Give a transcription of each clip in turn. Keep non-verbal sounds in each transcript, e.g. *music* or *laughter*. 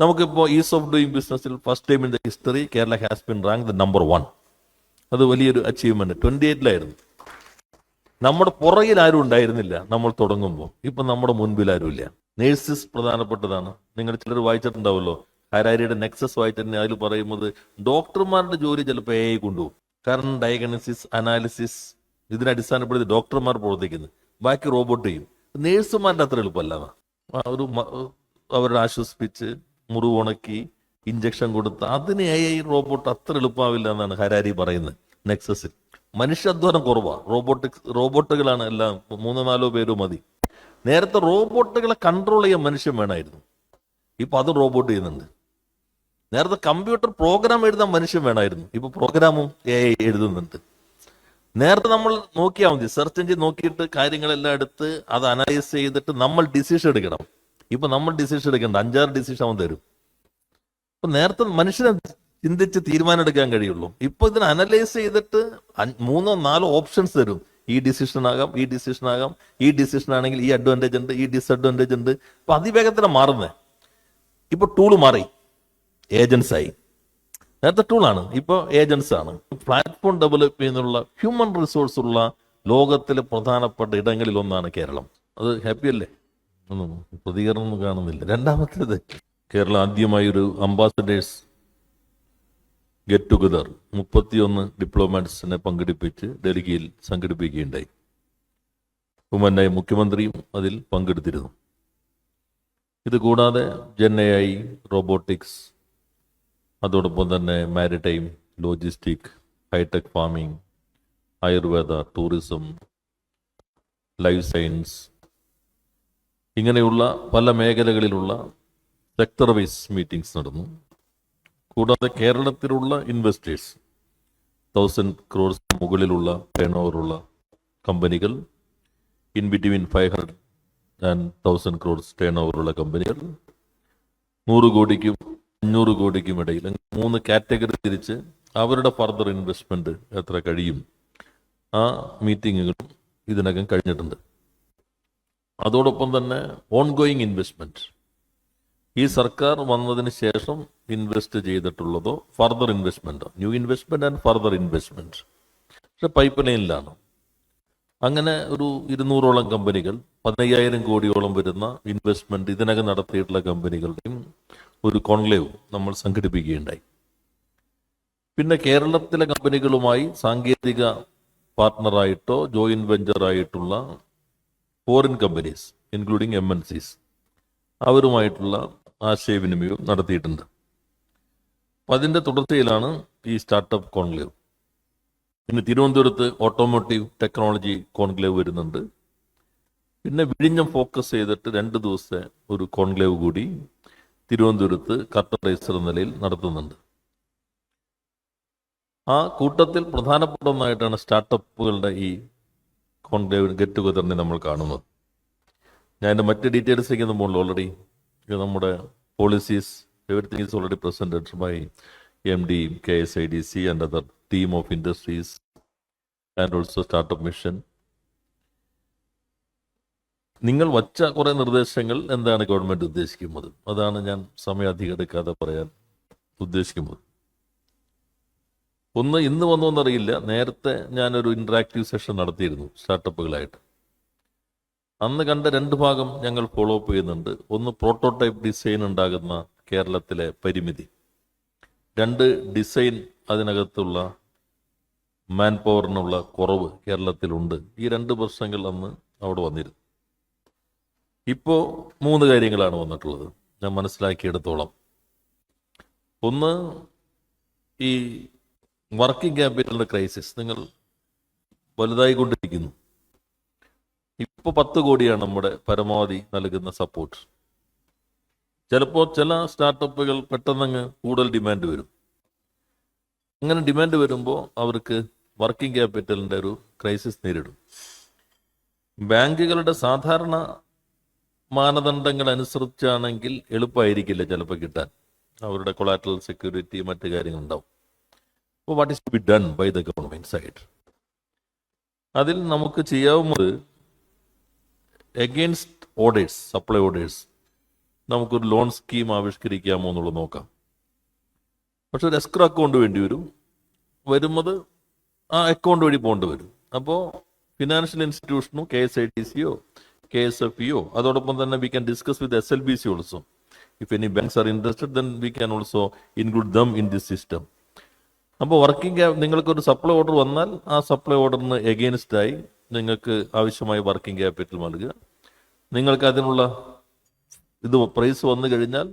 നമുക്കിപ്പോൾ ease of doing ബിസിനസ്സിൽ first time in the history Kerala has been rank the number one അത് വലിയൊരു achievement twenty എയ്റ്റിലായിരുന്നു നമ്മുടെ പുറകിൽ ആരും ഉണ്ടായിരുന്നില്ല. നമ്മൾ തുടങ്ങുമ്പോൾ. ഇപ്പൊ നമ്മുടെ മുൻപിൽ ആരും ഇല്ല. നേഴ്സസ് പ്രധാനപ്പെട്ടതാണ്. നിങ്ങൾ ചിലർ വായിച്ചിട്ടുണ്ടാവുമല്ലോ. ഹരാരിയുടെ നെക്സസ് വായിച്ചിട്ട് അതിൽ പറയുന്നത് ഡോക്ടർമാരുടെ ജോലി ചിലപ്പോൾ എ ഐ കൊണ്ടുപോകും. കാരണം ഡയഗ്നോസിസ് അനാലിസിസ് ഇതിനെ അടിസ്ഥാനപ്പെടുത്തി ഡോക്ടർമാർ പ്രവർത്തിക്കുന്നു. ബാക്കി റോബോട്ട് ചെയ്യും. നേഴ്സുമാരുടെ അത്ര എളുപ്പമല്ല. ഒരു അവരുടെ അവരെ ആശ്വസിപ്പിച്ച് മുറിവ് ഉണക്കി ഇഞ്ചക്ഷൻ കൊടുത്ത് അതിന് എ ഐ റോബോട്ട് അത്ര എളുപ്പമാവില്ല എന്നാണ് ഹരാരി പറയുന്നത്. നെക്സസിൽ മനുഷ്യാധ്വാനം കുറവാണ് റോബോട്ടിക്സ് റോബോട്ടുകളാണ് എല്ലാം മൂന്നോ നാലോ പേരോ മതി. നേരത്തെ റോബോട്ടുകളെ കൺട്രോൾ ചെയ്യാൻ മനുഷ്യൻ വേണമായിരുന്നു. ഇപ്പൊ അത് റോബോട്ട് ചെയ്യുന്നുണ്ട്. നേരത്തെ കമ്പ്യൂട്ടർ പ്രോഗ്രാം എഴുതാൻ മനുഷ്യൻ വേണമായിരുന്നു. ഇപ്പൊ പ്രോഗ്രാമും എ ഐ എഴുതുന്നുണ്ട്. നേരത്തെ നമ്മൾ നോക്കിയാൽ മതി. സെർച്ച് എഞ്ചിൻ നോക്കിയിട്ട് കാര്യങ്ങളെല്ലാം എടുത്ത് അത് അനലൈസ് ചെയ്തിട്ട് നമ്മൾ ഡിസിഷൻ എടുക്കണം. ഇപ്പൊ നമ്മൾ ഡിസിഷൻ എടുക്കേണ്ട അഞ്ചാറ് ഡിസിഷൻ അവൻ തരും. ഇപ്പൊ നേരത്തെ മനുഷ്യനെ ചിന്തിച്ച് തീരുമാനം എടുക്കാൻ കഴിയുള്ളൂ. ഇപ്പൊ ഇതിനെ അനലൈസ് ചെയ്തിട്ട് മൂന്നോ നാലോ ഓപ്ഷൻസ് തരും. ഈ ഡിസിഷൻ ആകാം ഈ ഡിസിഷൻ ആകാം ഈ ഡിസിഷൻ ആണെങ്കിൽ ഈ അഡ്വാന്റേജ് ഉണ്ട് ഈ ഡിസഡ്വാന്റേജ് ഉണ്ട്. ഇപ്പൊ അതിവേഗത്തിനെ മാറുന്നേ. ഇപ്പൊ ടൂൾ മാറി. ഏജൻസ് ആയി. നേരത്തെ ടൂളാണ് ഇപ്പോൾ ഏജൻസ് ആണ്. പ്ലാറ്റ്ഫോം ഡെവലപ്പ് ചെയ്യുന്നുള്ള ഹ്യൂമൻ റിസോഴ്സ് ഉള്ള ലോകത്തിലെ പ്രധാനപ്പെട്ട ഇടങ്ങളിൽ ഒന്നാണ് കേരളം. അത് ഹാപ്പി അല്ലേ? ഒന്നും പ്രതികരണമൊന്നും കാണുന്നില്ല. രണ്ടാമത്തേത് കേരള ആദ്യമായി ഒരു അംബാസഡേഴ്സ് ഗെറ്റ് ടുഗദർ മുപ്പത്തിയൊന്ന് ഡിപ്ലോമാറ്റ്സിനെ പങ്കെടുപ്പിച്ച് ഡൽഹിയിൽ സംഘടിപ്പിക്കുകയുണ്ടായി. ഉമ്മന്റെ മുഖ്യമന്ത്രിയും അതിൽ പങ്കെടുത്തിരുന്നു. ഇത് കൂടാതെ ജെന്നയായി റോബോട്ടിക്സ് അതോടൊപ്പം തന്നെ maritime logistic hitech farming Ayurveda tourism life science ഇങ്ങനെയുള്ള പല മേഖലകളിലുള്ള സെക്ടർ വൈസ് മീറ്റിംഗ്സ് നടന്നു. കൂടാതെ കേരളത്തിലുള്ള ഇൻവെസ്റ്റേഴ്സ് തൗസൻഡ് ക്രോർസ് മുകളിലുള്ള ടേൺ ഓവറുള്ള കമ്പനികൾ in between five hundred and thousand crores turn ഓവറുള്ള കമ്പനികൾ നൂറ് കോടിക്കും അഞ്ഞൂറ് കോടിക്കും ഇടയിൽ മൂന്ന് കാറ്റഗറി തിരിച്ച് അവരുടെ ഫർദർ ഇൻവെസ്റ്റ്മെന്റ് എത്ര കഴിയും. ആ മീറ്റിങ്ങുകളും ഇതിനകം കഴിഞ്ഞിട്ടുണ്ട്. അതോടൊപ്പം തന്നെ ഓൺഗോയിങ് ഇൻവെസ്റ്റ്മെന്റ് ഈ സർക്കാർ വന്നതിന് ശേഷം ഇൻവെസ്റ്റ് ചെയ്തിട്ടുള്ളതോ further ഇൻവെസ്റ്റ്മെന്റോ new investment and further investment പക്ഷെ പൈപ്പ് ലൈനിലാണ് അങ്ങനെ ഒരു ഇരുന്നൂറോളം കമ്പനികൾ പതിനയ്യായിരം കോടിയോളം വരുന്ന ഇൻവെസ്റ്റ്മെന്റ് ഇതിനകം നടത്തിയിട്ടുള്ള കമ്പനികളുടെയും ഒരു കോൺക്ലേവ് നമ്മൾ സംഘടിപ്പിക്കുകയുണ്ടായി. പിന്നെ കേരളത്തിലെ കമ്പനികളുമായി സാങ്കേതിക പാർട്ട്ണറായിട്ടോ joint വെഞ്ചറായിട്ടുള്ള foreign companies including M N Cs അവരുമായിട്ടുള്ള ആശയവിനിമയവും നടത്തിയിട്ടുണ്ട്. അപ്പം അതിന്റെ തുടർച്ചയിലാണ് ഈ സ്റ്റാർട്ടപ്പ് കോൺക്ലേവ് പിന്നെ തിരുവനന്തപുരത്ത് ഓട്ടോമോട്ടീവ് ടെക്നോളജി കോൺക്ലേവ് വരുന്നുണ്ട്. പിന്നെ വിഴിഞ്ഞം ഫോക്കസ് ചെയ്തിട്ട് രണ്ട് ദിവസത്തെ ഒരു കോൺക്ലേവ് കൂടി തിരുവനന്തപുരത്ത് കർട്ടറൈസർ എന്ന നിലയിൽ നടത്തുന്നുണ്ട്. ആ കൂട്ടത്തിൽ പ്രധാനപ്പെട്ട ഒന്നായിട്ടാണ് സ്റ്റാർട്ടപ്പുകളുടെ ഈ കോൺക്ലേവ് ഗെറ്റ് ടുഗദറിനെ നമ്മൾ കാണുന്നത്. ഞാൻ എന്റെ മറ്റ് ഡീറ്റെയിൽസിലേക്ക് പോകുന്നില്ല ഓൾറെഡി നമ്മുടെ policies everything is already presented by M D K S I D C and other team of industries and also startup mission നിങ്ങൾ വച്ച കുറേ നിർദ്ദേശങ്ങൾ എന്താണ് ഗവൺമെന്റ് ഉദ്ദേശിക്കുന്നത്? അതാണ് ഞാൻ സമയം അധികം എടുക്കാതെ പറയാൻ ഉദ്ദേശിക്കുന്നത്. ഒന്ന് ഇന്ന് വന്നോന്നറിയില്ല നേരത്തെ ഞാനൊരു ഇൻട്രാക്റ്റീവ് സെഷൻ നടത്തിയിരുന്നു സ്റ്റാർട്ടപ്പുകളായിട്ട് അന്ന് കണ്ട രണ്ട് ഭാഗം ഞങ്ങൾ ഫോളോ അപ്പ് ചെയ്യുന്നുണ്ട്. ഒന്ന് പ്രോട്ടോടൈപ്പ് ഡിസൈൻ ഉണ്ടാകുന്ന കേരളത്തിലെ പരിമിതി. രണ്ട് ഡിസൈൻ അതിനകത്തുള്ള മാൻ പവറിനുള്ള കുറവ് കേരളത്തിലുണ്ട്. ഈ രണ്ട് പ്രശ്നങ്ങൾ അന്ന് അവിടെ വന്നിരുന്നു. ഇപ്പോൾ മൂന്ന് കാര്യങ്ങളാണ് വന്നിട്ടുള്ളത്. ഞാൻ മനസ്സിലാക്കിയെടുത്തോളം. ഒന്ന് ഈ വർക്കിംഗ് ക്യാപിറ്റലിന്റെ ക്രൈസിസ് നിങ്ങൾ വലുതായിക്കൊണ്ടിരിക്കുന്നു. ഇപ്പോൾ പത്ത് കോടിയാണ് നമ്മുടെ പരമാവധി നൽകുന്ന സപ്പോർട്ട് ചിലപ്പോൾ ചില സ്റ്റാർട്ടപ്പുകൾ പെട്ടെന്നങ്ങ് കൂടുതൽ ഡിമാൻഡ് വരും. അങ്ങനെ ഡിമാൻഡ് വരുമ്പോൾ അവർക്ക് വർക്കിംഗ് ക്യാപിറ്റലിന്റെ ഒരു ക്രൈസിസ് നേരിടും. ബാങ്കുകളുടെ സാധാരണ മാനദണ്ഡങ്ങൾ അനുസരിച്ചാണെങ്കിൽ എളുപ്പമായിരിക്കില്ല ചിലപ്പോൾ കിട്ടാൻ. അവരുടെ കൊളാറ്ററൽ സെക്യൂരിറ്റി മറ്റു അപ്പോൾ what is to be done by the government side അതിൽ നമുക്ക് ചെയ്യാവുന്നത് എഗെയിൻസ്റ്റ് ഓർഡേഴ്സ് സപ്ലൈ ഓർഡേഴ്സ് നമുക്കൊരു ലോൺ സ്കീം ആവിഷ്കരിക്കാമോ എന്നുള്ളത് നോക്കാം. പക്ഷെ ഒരു എസ്ക്രോ അക്കൗണ്ട് വേണ്ടി വരും. വരുന്നത് ആ അക്കൗണ്ട് വഴി പോകേണ്ടി വരും. അപ്പോൾ ഫിനാൻഷ്യൽ ഇൻസ്റ്റിറ്റ്യൂഷനോ കെ എസ് ഐ ടി സിയോ കെ എസ് എഫ് ഇയോ അതോടൊപ്പം തന്നെ we can discuss with S L B C also if any banks are interested then we can also include them in this system അപ്പോൾ working നിങ്ങൾക്ക് ഒരു supply order വന്നാൽ ആ supply ഓർഡറിന് എഗെയിൻസ്റ്റ് ആയി നിങ്ങൾക്ക് ആവശ്യമായ വർക്കിംഗ് ക്യാപിറ്റൽ നൽകുക. നിങ്ങൾക്ക് അതിനുള്ള ഇത് പ്രൈസ് വന്നു കഴിഞ്ഞാൽ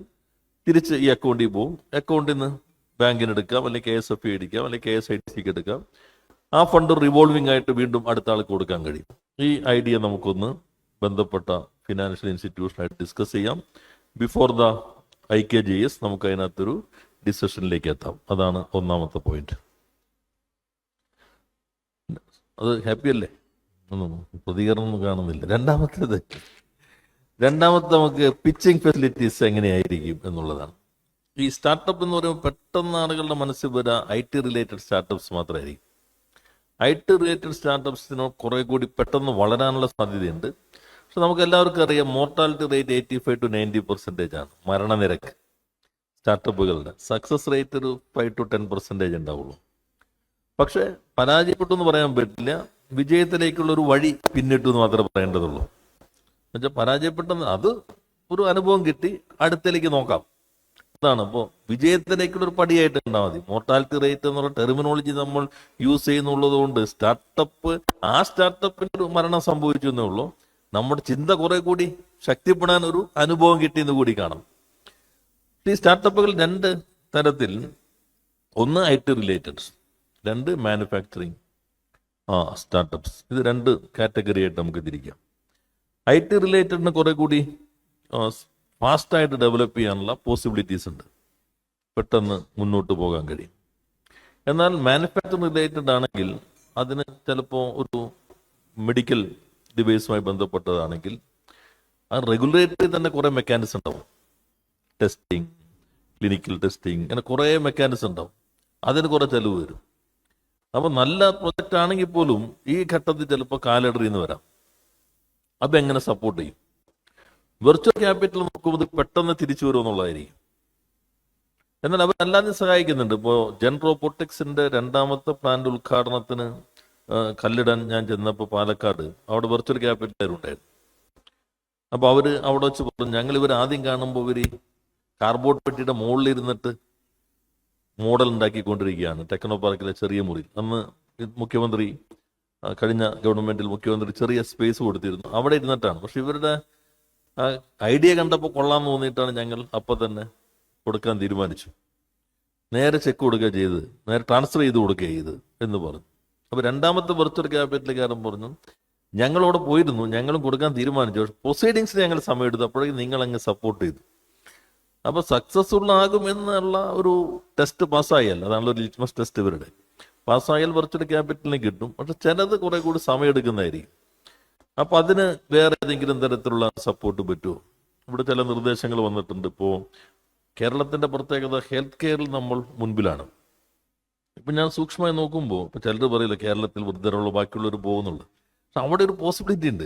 തിരിച്ച് ഈ അക്കൗണ്ടിൽ പോകും അക്കൗണ്ടിൽ നിന്ന് ബാങ്കിന് എടുക്കാം അല്ലെങ്കിൽ കെ എസ് എഫ് എടുക്കാം അല്ലെങ്കിൽ കെ എസ് ഐ ടി സിക്ക് എടുക്കാം. ആ ഫണ്ട് റിവോൾവിംഗ് ആയിട്ട് വീണ്ടും അടുത്ത ആൾക്ക് കൊടുക്കാൻ കഴിയും. ഈ ഐഡിയ നമുക്കൊന്ന് ബന്ധപ്പെട്ട ഫിനാൻഷ്യൽ ഇൻസ്റ്റിറ്റ്യൂഷനായിട്ട് ഡിസ്കസ് ചെയ്യാം. Before the I K G S നമുക്ക് അതിനകത്തൊരു ഡിസിഷനിലേക്ക് എത്താം. അതാണ് ഒന്നാമത്തെ പോയിന്റ് അത് ഹാപ്പി അല്ലേ? ഒന്നും പ്രതികരണം കാണുന്നില്ല. രണ്ടാമത്തേത് രണ്ടാമത്തെ നമുക്ക് പിച്ചിങ് ഫെസിലിറ്റീസ് എങ്ങനെയായിരിക്കും എന്നുള്ളതാണ്. ഈ സ്റ്റാർട്ടപ്പ് എന്ന് പറയുമ്പോൾ പെട്ടെന്ന് ആളുകളുടെ മനസ്സിൽ വരാ ഐ ടി റിലേറ്റഡ് സ്റ്റാർട്ടപ്സ് മാത്രമായിരിക്കും. ഐ ടി റിലേറ്റഡ് സ്റ്റാർട്ടപ്സിന് കുറെ കൂടി പെട്ടെന്ന് വളരാനുള്ള സാധ്യതയുണ്ട്. പക്ഷെ നമുക്ക് എല്ലാവർക്കും അറിയാം mortality rate eighty five to ninety percentage ആണ്. മരണനിരക്ക്. സ്റ്റാർട്ടപ്പുകളുടെ സക്സസ് റേറ്റ് ഒരു ഫൈവ് ടു ടെൻ പെർസെന്റേജ് ഉണ്ടാവുള്ളൂ. പക്ഷേ പരാജയപ്പെട്ടു എന്ന് പറയാൻ പറ്റില്ല. വിജയത്തിലേക്കുള്ള ഒരു വഴി പിന്നിട്ടു എന്ന് മാത്രമേ പറയേണ്ടതുള്ളൂ. എന്നുവെച്ചാൽ പരാജയപ്പെട്ടെന്ന് അത് ഒരു അനുഭവം കിട്ടി അടുത്തേക്ക് നോക്കാം. അതാണ് അപ്പോൾ വിജയത്തിലേക്കുള്ള ഒരു പടിയായിട്ട് ഉണ്ടാൽ മതി. മോർട്ടാലിറ്റി റേറ്റ് എന്നുള്ള ടെർമിനോളജി നമ്മൾ യൂസ് ചെയ്യുന്നുള്ളത് കൊണ്ട് സ്റ്റാർട്ടപ്പ് ആ സ്റ്റാർട്ടപ്പിന് ഒരു മരണം സംഭവിച്ചു എന്നേ ഉള്ളൂ. നമ്മുടെ ചിന്ത കുറെ കൂടി ശക്തിപ്പെടാൻ ഒരു അനുഭവം കിട്ടിയെന്ന് കൂടി കാണാം. ഈ സ്റ്റാർട്ടപ്പുകൾ രണ്ട് തരത്തിൽ. ഒന്ന് ഐ ടി റിലേറ്റഡ് രണ്ട് മാനുഫാക്ചറിങ് ആ സ്റ്റാർട്ടപ്സ്. ഇത് രണ്ട് കാറ്റഗറി ആയിട്ട് നമുക്ക് തിരിക്കാം. ഐ ടി റിലേറ്റഡിന് കുറെ കൂടി ഫാസ്റ്റായിട്ട് ഡെവലപ്പ് ചെയ്യാനുള്ള പോസിബിലിറ്റീസ് ഉണ്ട്. പെട്ടെന്ന് മുന്നോട്ട് പോകാൻ കഴിയും. എന്നാൽ മാനുഫാക്ചറിങ് റിലേറ്റഡ് ആണെങ്കിൽ അതിന് ചിലപ്പോൾ ഒരു മെഡിക്കൽ ഡിവൈസുമായി ബന്ധപ്പെട്ടതാണെങ്കിൽ ആ റെഗുലേറ്ററി തന്നെ കുറേ മെക്കാനിസം ഉണ്ടാവും. ടെസ്റ്റിംഗ് ക്ലിനിക്കൽ ടെസ്റ്റിംഗ് അങ്ങനെ കുറേ മെക്കാനിസം ഉണ്ടാവും. അതിന് കുറേ ചെലവ് വരും. അപ്പൊ നല്ല പ്രൊജക്റ്റ് ആണെങ്കിൽ പോലും ഈ ഘട്ടത്തിൽ ചിലപ്പോൾ കാലടറിൽ നിന്ന് വരാം. അതെങ്ങനെ സപ്പോർട്ട് ചെയ്യും? വെർച്വൽ ക്യാപിറ്റൽ നോക്കുമ്പോൾ ഇത് പെട്ടെന്ന് തിരിച്ചു വരുമെന്നുള്ളതായിരിക്കും എന്നാൽ അവർ അല്ലാതെ സഹായിക്കുന്നുണ്ട്. ഇപ്പോൾ ജെൻ റോബോട്ടിക്സിന്റെ രണ്ടാമത്തെ പ്ലാന്റ് ഉദ്ഘാടനത്തിന് കല്ലിടാൻ ഞാൻ ചെന്നപ്പോൾ പാലക്കാട് അവിടെ വെർച്വൽ ക്യാപിറ്റൽ ഉണ്ടായിരുന്നു. അപ്പോൾ അവർ അവിടെ വെച്ച് പറഞ്ഞു ഞങ്ങൾ ഇവർ ആദ്യം കാണുമ്പോൾ ഇവർ കാർബോർഡ് പെട്ടിയുടെ മുകളിൽ ഇരുന്നിട്ട് മോഡൽ ഉണ്ടാക്കിക്കൊണ്ടിരിക്കുകയാണ്. ടെക്നോ പാർക്കിലെ ചെറിയ മുറി. അന്ന് മുഖ്യമന്ത്രി കഴിഞ്ഞ ഗവൺമെന്റിൽ മുഖ്യമന്ത്രി ചെറിയ സ്പേസ് കൊടുത്തിരുന്നു. അവിടെ ഇരുന്നിട്ടാണ്. പക്ഷെ ഇവരുടെ ഐഡിയ കണ്ടപ്പോൾ കൊള്ളാമെന്ന് തോന്നിയിട്ടാണ് ഞങ്ങൾ അപ്പം തന്നെ കൊടുക്കാൻ തീരുമാനിച്ചു. നേരെ ചെക്ക് കൊടുക്കുക ചെയ്ത് നേരെ ട്രാൻസ്ഫർ ചെയ്ത് കൊടുക്കുക ചെയ്ത് എന്ന് പറഞ്ഞു. അപ്പോൾ രണ്ടാമത്തെ വെർച്വൽ ക്യാപിറ്റലുകാരൻ പറഞ്ഞു ഞങ്ങളവിടെ പോയിരുന്നു. ഞങ്ങളും കൊടുക്കാൻ തീരുമാനിച്ചു. പക്ഷെ പ്രൊസീഡിങ്സിന് ഞങ്ങൾ സമയം എടുത്തു അപ്പോഴേക്കും നിങ്ങൾ അങ്ങ് സപ്പോർട്ട് ചെയ്തു. അപ്പൊ സക്സസ്ഫുൾ ആകും എന്നുള്ള ഒരു ടെസ്റ്റ് പാസ്സായാൽ അതാണല്ലോ ഒരു ലിറ്റ്മസ് ടെസ്റ്റ് ഇവരുടെ. പാസ്സായാൽ വെർച്വൽ ക്യാപിറ്റലിന് കിട്ടും. പക്ഷെ ചിലത് കുറെ കൂടി സമയം എടുക്കുന്നതായിരിക്കും. അപ്പൊ അതിന് വേറെ ഏതെങ്കിലും തരത്തിലുള്ള സപ്പോർട്ട് പറ്റുമോ? ഇവിടെ ചില നിർദ്ദേശങ്ങൾ വന്നിട്ടുണ്ട് ഇപ്പോ. കേരളത്തിന്റെ പ്രത്യേകത ഹെൽത്ത് കെയറിൽ നമ്മൾ മുൻപിലാണ്. ഇപ്പൊ ഞാൻ സൂക്ഷ്മമായി നോക്കുമ്പോൾ ഇപ്പൊ ചിലർ പറയില്ല കേരളത്തിൽ വൃദ്ധരുള്ള ബാക്കിയുള്ളവർ പോകുന്നുള്ളു. പക്ഷെ അവിടെ ഒരു പോസിബിലിറ്റി ഉണ്ട്.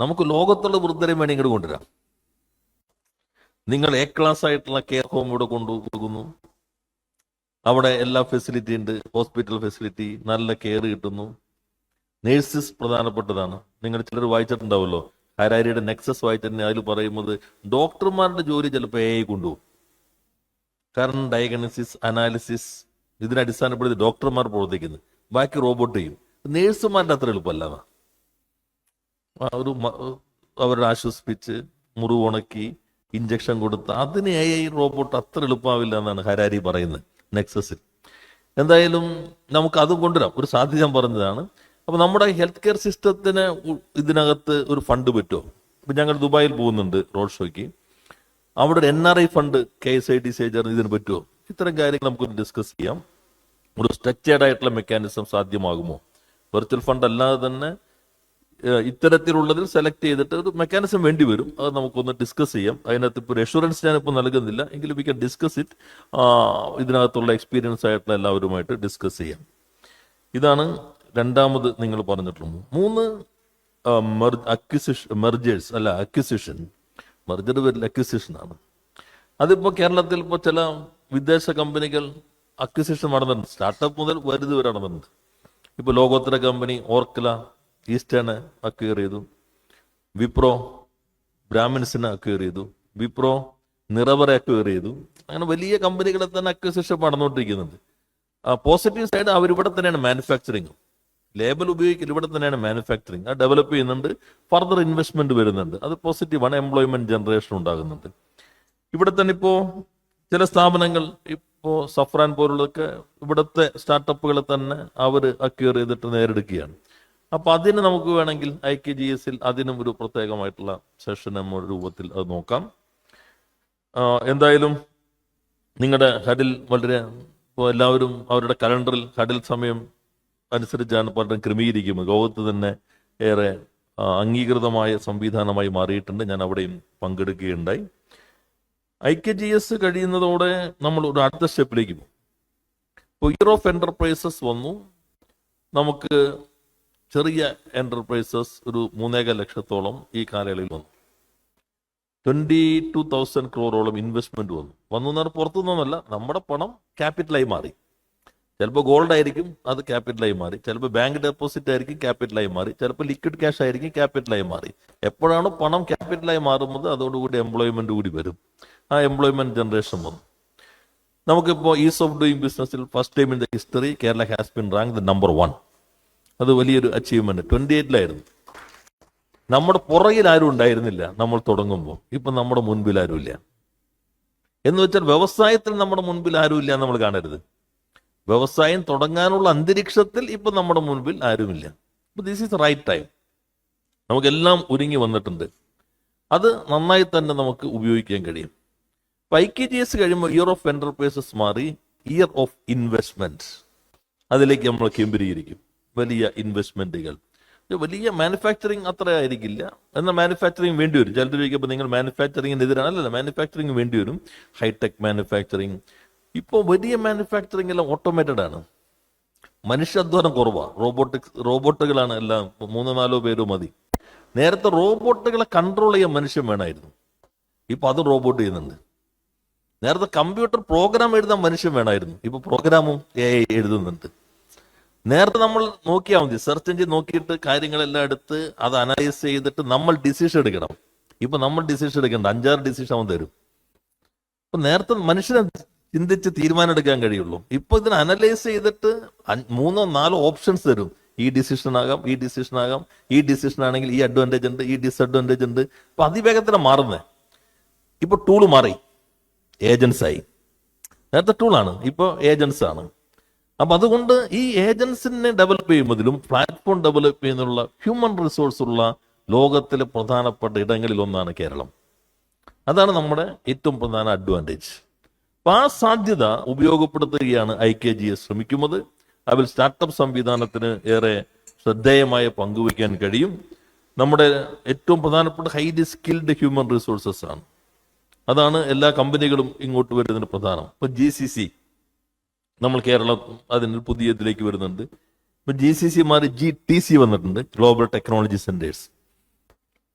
നമുക്ക് ലോകത്തുള്ള വൃദ്ധരെ വേണമെങ്കിൽ കൊണ്ടുവരാം നിങ്ങൾ എ ക്ലാസ് ആയിട്ടുള്ള കെയർ ഹോം ഇവിടെ കൊണ്ടുപോകുന്നു. അവിടെ എല്ലാ ഫെസിലിറ്റി ഉണ്ട്. ഹോസ്പിറ്റൽ ഫെസിലിറ്റി നല്ല കെയർ കിട്ടുന്നു. നേഴ്സസ് പ്രധാനപ്പെട്ടതാണ്. നിങ്ങൾ ചിലർ വായിച്ചിട്ടുണ്ടാവുമല്ലോ? ഹരാരിയുടെ നെക്സസ് വായിച്ചിട്ട് അതിൽ പറയുന്നത് ഡോക്ടർമാരുടെ ജോലി ചിലപ്പോൾ എ കൊണ്ടുപോകും. കാരണം ഡയഗ്നോസിസ് അനാലിസിസ് ഇതിനെ അടിസ്ഥാനപ്പെടുത്തി ഡോക്ടർമാർ പ്രവർത്തിക്കുന്നത് ബാക്കി റോബോട്ട് ചെയ്യും. നേഴ്സുമാരുടെ അത്ര എളുപ്പമല്ല ഒരു മ- അവരെ ആശ്വസിപ്പിച്ച് മുറിവ് ഉണക്കി ഇഞ്ചക്ഷൻ കൊടുത്ത് അതിന് എ ഐ റോബോട്ട് അത്ര എളുപ്പമാവില്ല എന്നാണ് ഹരാരി പറയുന്നത് നെക്സസിൽ എന്തായാലും നമുക്ക് അതും കൊണ്ടുവരാം. ഒരു സാധ്യത ഞാൻ പറഞ്ഞതാണ്. അപ്പോൾ നമ്മുടെ ഹെൽത്ത് കെയർ സിസ്റ്റത്തിന് ഇതിനകത്ത് ഒരു ഫണ്ട് പറ്റുമോ? ഇപ്പം ഞങ്ങൾ ദുബായിൽ പോകുന്നുണ്ട് റോഡ് ഷോയ്ക്ക് അവിടെ ഒരു N R I fund K S I T C ചേർന്ന് ഇതിന് പറ്റുമോ? ഇത്തരം കാര്യങ്ങൾ നമുക്ക് ഡിസ്കസ് ചെയ്യാം. ഒരു സ്ട്രക്ചേർഡ് ആയിട്ടുള്ള മെക്കാനിസം സാധ്യമാകുമോ? വെർച്വൽ ഫണ്ട് അല്ലാതെ തന്നെ ഇത്തരത്തിലുള്ളതിൽ സെലക്ട് ചെയ്തിട്ട് ഒരു മെക്കാനിസം വേണ്ടി വരും. അത് നമുക്കൊന്ന് ഡിസ്കസ് ചെയ്യാം. അതിനകത്ത് ഇപ്പോൾ ഒരു അഷുറൻസ് ഞാനിപ്പോൾ നൽകുന്നില്ല. എങ്കിലും വി ക്യാൻ ഡിസ്കസ് ഇറ്റ് ഇതിനകത്തുള്ള എക്സ്പീരിയൻസ് ആയിട്ടുള്ള എല്ലാവരുമായിട്ട് ഡിസ്കസ് ചെയ്യാം. ഇതാണ് രണ്ടാമത് നിങ്ങൾ പറഞ്ഞിട്ടുള്ളത്. മൂന്ന് അക്വിസിഷൻ മെർജേഴ്സ് അല്ല അക്വിസിഷൻ മെർജർ വരില്ല അക്വിസിഷനാണ് അതിപ്പോ കേരളത്തിൽ ഇപ്പോൾ ചില വിദേശ കമ്പനികൾ അക്വിസിഷൻ നടന്നിട്ടുണ്ട്. സ്റ്റാർട്ടപ്പ് മുതൽ വരുതി വരെ നടന്നിട്ടുണ്ട്. ഇപ്പോൾ ലോകോത്തര കമ്പനി ഓർക്കല ഈസ്റ്റേൺ അക്വയർ ചെയ്തു വിപ്രോ ബ്രാഹ്മിൻസിനെ അക്വയർ ചെയ്തു വിപ്രോ നിറവറെ അക്വയർ ചെയ്തു അങ്ങനെ വലിയ കമ്പനികളെ തന്നെ അക്വസിഷൻ നടന്നുകൊണ്ടിരിക്കുന്നുണ്ട് പോസിറ്റീവ് സൈഡ് അവരിവിടെ തന്നെയാണ് മാനുഫാക്ചറിങ് ലേബൽ ഉപയോഗിക്കൽ ഇവിടെ തന്നെയാണ് മാനുഫാക്ചറിങ് അത് ഡെവലപ്പ് ചെയ്യുന്നുണ്ട് ഫർദർ ഇൻവെസ്റ്റ്മെന്റ് വരുന്നുണ്ട്. അത് പോസിറ്റീവാണ് എംപ്ലോയ്മെന്റ് ജനറേഷൻ ഉണ്ടാകുന്നുണ്ട്. ഇവിടെ തന്നെ ഇപ്പോ ചില സ്ഥാപനങ്ങൾ ഇപ്പോ സഫ്രാൻ പോലുള്ളതൊക്കെ ഇവിടുത്തെ സ്റ്റാർട്ടപ്പുകളെ തന്നെ അവർ അക്യൂർ ചെയ്തിട്ട് നേരെടുക്കുകയാണ്. അപ്പൊ അതിന് നമുക്ക് വേണമെങ്കിൽ ഐ കെ ജി എസിൽ അതിനും ഒരു പ്രത്യേകമായിട്ടുള്ള സെഷൻ നമ്മുടെ രൂപത്തിൽ അത് നോക്കാം. എന്തായാലും നിങ്ങളുടെ ഹഡിൽ വളരെ എല്ലാവരും അവരുടെ കലണ്ടറിൽ ഹഡിൽ സമയം അനുസരിച്ചാണ് പലരും ക്രമീകരിക്കുന്നത്. ലോകത്ത് തന്നെ ഏറെ അംഗീകൃതമായ സംവിധാനമായി മാറിയിട്ടുണ്ട്. ഞാൻ അവിടെയും പങ്കെടുക്കുകയുണ്ടായി. ഐ കെ ജി എസ് കഴിയുന്നതോടെ നമ്മൾ ഒരു അടുത്ത സ്റ്റെപ്പിലേക്ക് പോകും. ഇപ്പോൾ ഇയർ ഓഫ് എന്റർപ്രൈസസ് വന്നു. നമുക്ക് ചെറിയ എന്റർപ്രൈസസ് ഒരു മൂന്നേക ലക്ഷത്തോളം ഈ കാലയളവിൽ വന്നു. ട്വന്റി ടു തൗസൻഡ് ക്രോറോളം ഇൻവെസ്റ്റ്മെന്റ് വന്നു. വന്നു എന്ന് പറഞ്ഞാൽ പുറത്തുനിന്നല്ല നമ്മുടെ പണം ക്യാപിറ്റലായി മാറി. ചിലപ്പോൾ ഗോൾഡ് ആയിരിക്കും അത് ക്യാപിറ്റലായി മാറി. ചിലപ്പോൾ ബാങ്ക് ഡെപ്പോസിറ്റ് ആയിരിക്കും ക്യാപിറ്റലായി മാറി. ചിലപ്പോൾ ലിക്വിഡ് ക്യാഷ് ആയിരിക്കും ക്യാപിറ്റലായി മാറി. എപ്പോഴാണ് പണം ക്യാപിറ്റലായി മാറുന്നത് അതോടുകൂടി എംപ്ലോയ്മെന്റ് കൂടി വരും. ആ എംപ്ലോയ്മെന്റ് ജനറേഷൻ വന്നു. നമുക്കിപ്പോൾ ഈസ് ഓഫ് ഡൂയിങ് ബിസിനസ്സിൽ first time in the history Kerala has been rank the number one അത് വലിയൊരു അച്ചീവ്മെന്റ് ട്വന്റി എയ്റ്റിലായിരുന്നു നമ്മുടെ പുറകിൽ ആരും ഉണ്ടായിരുന്നില്ല. നമ്മൾ തുടങ്ങുമ്പോൾ. ഇപ്പൊ നമ്മുടെ മുൻപിൽ ആരുമില്ല എന്ന് വെച്ചാൽ വ്യവസായത്തിൽ നമ്മുടെ മുൻപിൽ ആരുമില്ല നമ്മൾ കാണരുത്. വ്യവസായം തുടങ്ങാനുള്ള അന്തരീക്ഷത്തിൽ ഇപ്പൊ നമ്മുടെ മുൻപിൽ ആരുമില്ല ദിസ് ഈസ് റൈറ്റ് ടൈം നമുക്കെല്ലാം ഒരുങ്ങി വന്നിട്ടുണ്ട്. അത് നന്നായി തന്നെ നമുക്ക് ഉപയോഗിക്കാൻ കഴിയും. ഐ കെ ജി എസ് കഴിയുമ്പോൾ ഇയർ ഓഫ് എന്റർപ്രൈസസ് മാറി ഇയർ ഓഫ് ഇൻവെസ്റ്റ്മെന്റ് അതിലേക്ക് നമ്മൾ കേന്ദ്രീകരിക്കും വലിയ ഇൻവെസ്റ്റ്മെന്റുകൾ വലിയ മാനുഫാക്ചറിങ് അത്ര ആയിരിക്കില്ല എന്നാൽ മാനുഫാക്ചറിങ് വേണ്ടി വരും ചിലർ ചോദിക്കുമ്പോൾ നിങ്ങൾ മാനുഫാക്ചറിങ്ങിന് എതിരാണ് അല്ലല്ല മാനുഫാക്ചറിങ് വേണ്ടി വരും ഹൈടെക് മാനുഫാക്ചറിങ് ഇപ്പോൾ വലിയ മാനുഫാക്ചറിങ് എല്ലാം ഓട്ടോമേറ്റഡ് ആണ്. മനുഷ്യാധ്വാനം കുറവാണ് റോബോട്ടിക്സ് റോബോട്ടുകളാണ് എല്ലാം. മൂന്നോ നാലോ പേരോ മതി. നേരത്തെ റോബോട്ടുകളെ കൺട്രോൾ ചെയ്യാൻ മനുഷ്യൻ വേണമായിരുന്നു. ഇപ്പൊ അത് റോബോട്ട് ചെയ്യുന്നുണ്ട്. നേരത്തെ കമ്പ്യൂട്ടർ പ്രോഗ്രാം എഴുതാൻ മനുഷ്യൻ വേണമായിരുന്നു. ഇപ്പൊ പ്രോഗ്രാമും എഴുതുന്നുണ്ട്. നേരത്തെ നമ്മൾ നോക്കിയാൽ മതി. സെർച്ച് എഞ്ചിൻ നോക്കിയിട്ട് കാര്യങ്ങളെല്ലാം എടുത്ത് അത് അനലൈസ് ചെയ്തിട്ട് നമ്മൾ ഡിസിഷൻ എടുക്കണം. ഇപ്പൊ നമ്മൾ ഡിസിഷൻ എടുക്കണ്ട. അഞ്ചാറ് ഡിസിഷൻ അവൻ തരും. അപ്പൊ നേരത്തെ മനുഷ്യനെ ചിന്തിച്ച് തീരുമാനം എടുക്കാൻ കഴിയുള്ളൂ. ഇപ്പൊ ഇതിനെ അനലൈസ് ചെയ്തിട്ട് മൂന്നോ നാലോ ഓപ്ഷൻസ് തരും. ഈ ഡിസിഷൻ ആകാം ഈ ഡിസിഷൻ ആകാം ഈ ഡിസിഷൻ ആണെങ്കിൽ ഈ അഡ്വാന്റേജ് ഉണ്ട് ഈ ഡിസ്അഡ്വാന്റേജ് ഉണ്ട്. അപ്പൊ അതിവേഗത്തിലാണ് മാറുന്നത് ഇപ്പൊ ടൂൾ മാറി. ഏജൻസ് ആയി. നേരത്തെ ടൂളാണ് ഇപ്പൊ ഏജൻസ് ആണ്. അപ്പൊ അതുകൊണ്ട് ഈ ഏജൻസിനെ ഡെവലപ്പ് ചെയ്യുന്നതിലും പ്ലാറ്റ്ഫോം ഡെവലപ്പ് ചെയ്യുന്നതിനുള്ള ഹ്യൂമൻ റിസോഴ്സ് ഉള്ള ലോകത്തിലെ പ്രധാനപ്പെട്ട ഇടങ്ങളിൽ ഒന്നാണ് കേരളം. അതാണ് നമ്മുടെ ഏറ്റവും പ്രധാന അഡ്വാന്റേജ് അപ്പൊ ആ സാധ്യത ഉപയോഗപ്പെടുത്തുകയാണ് ഐ കെ ജി എസ് ശ്രമിക്കുന്നത്. അതിൽ സ്റ്റാർട്ടപ്പ് സംവിധാനത്തിന് ഏറെ ശ്രദ്ധേയമായ പങ്കുവയ്ക്കാൻ കഴിയും. നമ്മുടെ ഏറ്റവും പ്രധാനപ്പെട്ട ഹൈലി സ്കിൽഡ് ഹ്യൂമൻ റിസോഴ്സസ് ആണ്. അതാണ് എല്ലാ കമ്പനികളും ഇങ്ങോട്ട് വരുന്നതിന് പ്രധാനം. ഇപ്പൊ ജി സി സി നമ്മൾ കേരളം അതിന് പുതിയ ഇതിലേക്ക് വരുന്നുണ്ട്. ഇപ്പൊ ജി സി സി മാറി ജി ടി സി വന്നിട്ടുണ്ട് global technology centers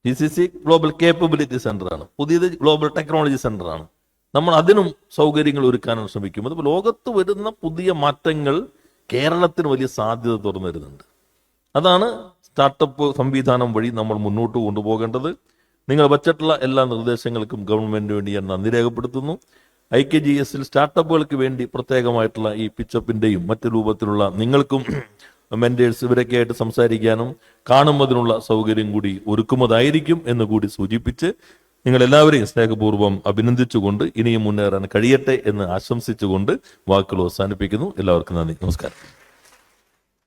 G C C global capability center ആണ്. പുതിയത് ഗ്ലോബൽ ടെക്നോളജി സെന്റർ ആണ്. നമ്മൾ അതിനും സൗകര്യങ്ങൾ ഒരുക്കാനാണ് ശ്രമിക്കുന്നത്. അപ്പോൾ ലോകത്ത് വരുന്ന പുതിയ മാറ്റങ്ങൾ കേരളത്തിന് വലിയ സാധ്യത തുറന്നു വരുന്നുണ്ട് അതാണ് സ്റ്റാർട്ടപ്പ് സംവിധാനം വഴി നമ്മൾ മുന്നോട്ട് കൊണ്ടുപോകേണ്ടത്. നിങ്ങൾ വച്ചിട്ടുള്ള എല്ലാ നിർദ്ദേശങ്ങൾക്കും ഗവൺമെന്റിന് വേണ്ടി ഞാൻ നന്ദി രേഖപ്പെടുത്തുന്നു. ഐ കെ ജി എസിൽ സ്റ്റാർട്ടപ്പുകൾക്ക് വേണ്ടി പ്രത്യേകമായിട്ടുള്ള ഈ പിച്ചപ്പിന്റെയും മറ്റു രൂപത്തിലുള്ള നിങ്ങൾക്കും *clears throat* മെന്റേഴ്സ് ഇവരൊക്കെ ആയിട്ട് സംസാരിക്കാനും കാണുന്നതിനുള്ള സൗകര്യം കൂടി ഒരുക്കുന്നതായിരിക്കും എന്ന് കൂടി സൂചിപ്പിച്ച് നിങ്ങൾ എല്ലാവരെയും സ്നേഹപൂർവം അഭിനന്ദിച്ചുകൊണ്ട് ഇനിയും മുന്നേറാൻ കഴിയട്ടെ എന്ന് ആശംസിച്ചുകൊണ്ട് വാക്കുകൾ അവസാനിപ്പിക്കുന്നു. എല്ലാവർക്കും നന്ദി. നമസ്കാരം.